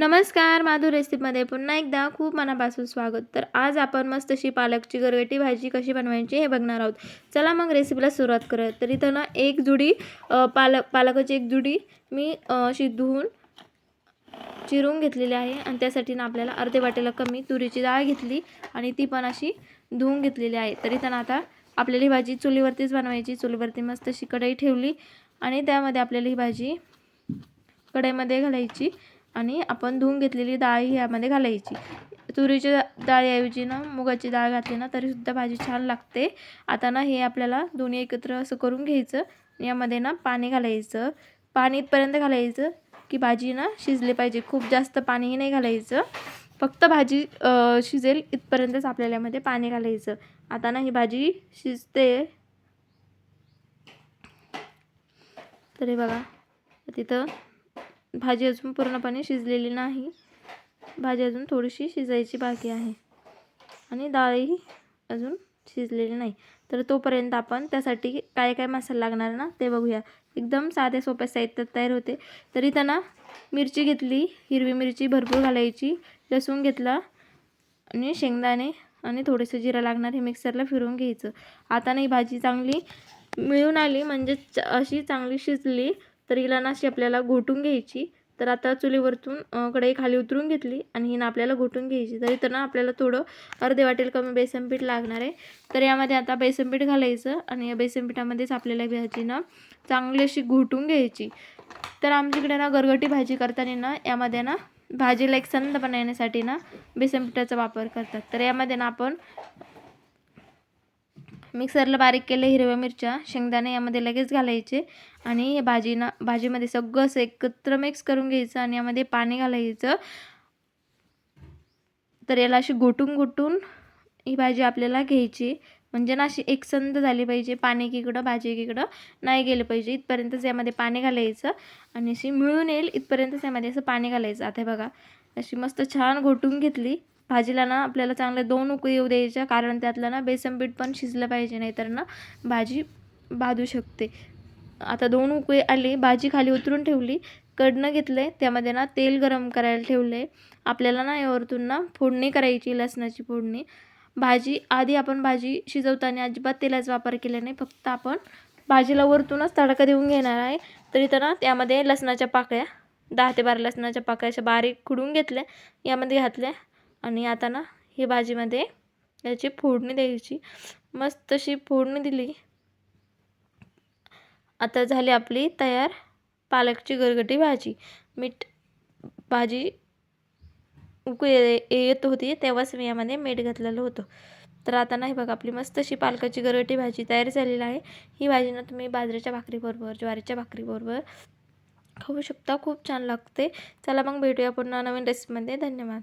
नमस्कार माधुर रेसिपीमध्ये पुन्हा एकदा खूप मनापासून स्वागत. तर आज आपण मस्त अशी पालकची गरगटी भाजी कशी बनवायची हे बघणार आहोत. चला मग रेसिपीला सुरुवात करूया तर इथं ना एक जुडी पालक पालकाची एक जुडी मी अशी धुवून चिरून घेतलेली आहे. आणि त्यासाठी ना आपल्याला अर्धे वाटेला कमी तुरीची डाळ घेतली आणि ती पण अशी धुवून घेतलेली आहे. तर इथं आता आपल्याला ही भाजी चुलीवरतीच बनवायची. चुलीवरती मस्त अशी कढई ठेवली आणि त्यामध्ये आपल्याला ही भाजी कढईमध्ये घालायची. आणि आपण धुवून घेतलेली डाळ ही यामध्ये घालायची. तुरीची डाळीऐवजी ना मुगाची डाळ घातली ना तरीसुद्धा भाजी छान लागते. आता ना हे आपल्याला दोन्ही एकत्र असं करून घ्यायचं. यामध्ये ना पाणी घालायचं. पाणी इथपर्यंत घालायचं की भाजी ना शिजली पाहिजे. खूप जास्त पाणीही नाही घालायचं. फक्त भाजी शिजेल इथपर्यंतच आपल्याला यामध्ये पाणी घालायचं. आता ना ही भाजी शिजते. तरी बघा. तिथं भाजी अजून पूर्णपणे शिजलेली नाही. भाजी अजून थोडीशी शिजायची बाकी आहे. आणि डाळही अजून शिजलेली नाही. तर तोपर्यंत आपण त्यासाठी काय काय मसाला लागणार ना ते बघूया. एकदम साध्या सोप्या साहित्यात तयार होते. तरी त्यांना मिरची घेतली हिरवी मिरची भरपूर घालायची लसूण घेतला आणि शेंगदाणे आणि थोडंसं जिरा लागणार हे मिक्सरला फिरवून घ्यायचं. आता नाही भाजी चांगली मिळून आली म्हणजे च- अशी चांगली शिजली. तर हिला ना अशी आपल्याला घोटून घ्यायची. तर आता चुलीवरतून कढई खाली उतरून घेतली आणि ही ना आपल्याला घोटून घ्यायची. तर इथं ना आपल्याला थोडं अर्धे वाटेल कमी बेसन पीठ लागणार आहे. तर यामध्ये आता बेसन पीठ घालायचं आणि या बेसन पिठामध्येच आपल्याला ही भाजी ना चांगली अशी घोटून घ्यायची. तर आमच्याकडे ना गरगटी भाजी करताना ना यामध्ये ना भाजीला एक संद बनवण्यासाठी ना बेसन पिठाचा वापर करतात. तर यामध्ये ना आपण मिक्सरला बारीक केले हिरव्या मिरच्या शेंगदाणे यामध्ये लगेच घालायचे आणि हे भाजीमध्ये सगळं असं एकत्र मिक्स करून घ्यायचं आणि यामध्ये पाणी घालायचं. तर याला अशी घोटून घोटून ही भाजी आपल्याला घ्यायची. म्हणजे ना अशी एकसंध झाली पाहिजे पाणी एकीकडं भाजी एकीकडं नाही गेलं पाहिजे. इथपर्यंतच यामध्ये पाणी घालायचं आणि अशी मिळून येईल इथपर्यंतच यामध्ये असं पाणी घालायचं. आता बघा अशी मस्त छान घोटून घेतली. भाजीला ना आपल्याला चांगले दोन उकळी येऊ द्यायच्या कारण त्यातलं ना बेसन पीठ पण शिजलं पाहिजे नाहीतर ना भाजी बाधू शकते. आता दोन उकळी आली भाजी खाली उतरून ठेवली कडनं घेतले त्यामध्ये ना तेल गरम करायला ठेवले आपल्याला ना यावरतून ना फोडणी करायची लसणाची फोडणी. भाजी आधी आपण भाजी शिजवताना अजिबात तेलाचा वापर केला नाही फक्त आपण भाजीला वरतूनच तडका देऊन घेणार आहे. तर इथं ना त्यामध्ये लसणाच्या पाकळ्या दहा ते बारा लसणाच्या पाकळ्या अशा बारीक खुडून घेतल्या यामध्ये घातल्या. आणि आता ना ही भाजीमध्ये याची फोडणी द्यायची. मस्त अशी फोडणी दिली. आता झाली आपली तयार पालकची गरगटी भाजी. मीठ भाजी उकळी ये- येत होती तेव्हाच मी यामध्ये मीठ घातलेलं होतं. तर आता नाही बघा आपली मस्त अशी पालकाची गरगटी भाजी तयार झालेली आहे. ही भाजी ना तुम्ही बाजरीच्या भाकरीबरोबर ज्वारीच्या भाकरीबरोबर खाऊ शकता. खूप छान लागते. चला मग भेटूया पुन्हा नवीन रेसिपीमध्ये धन्यवाद.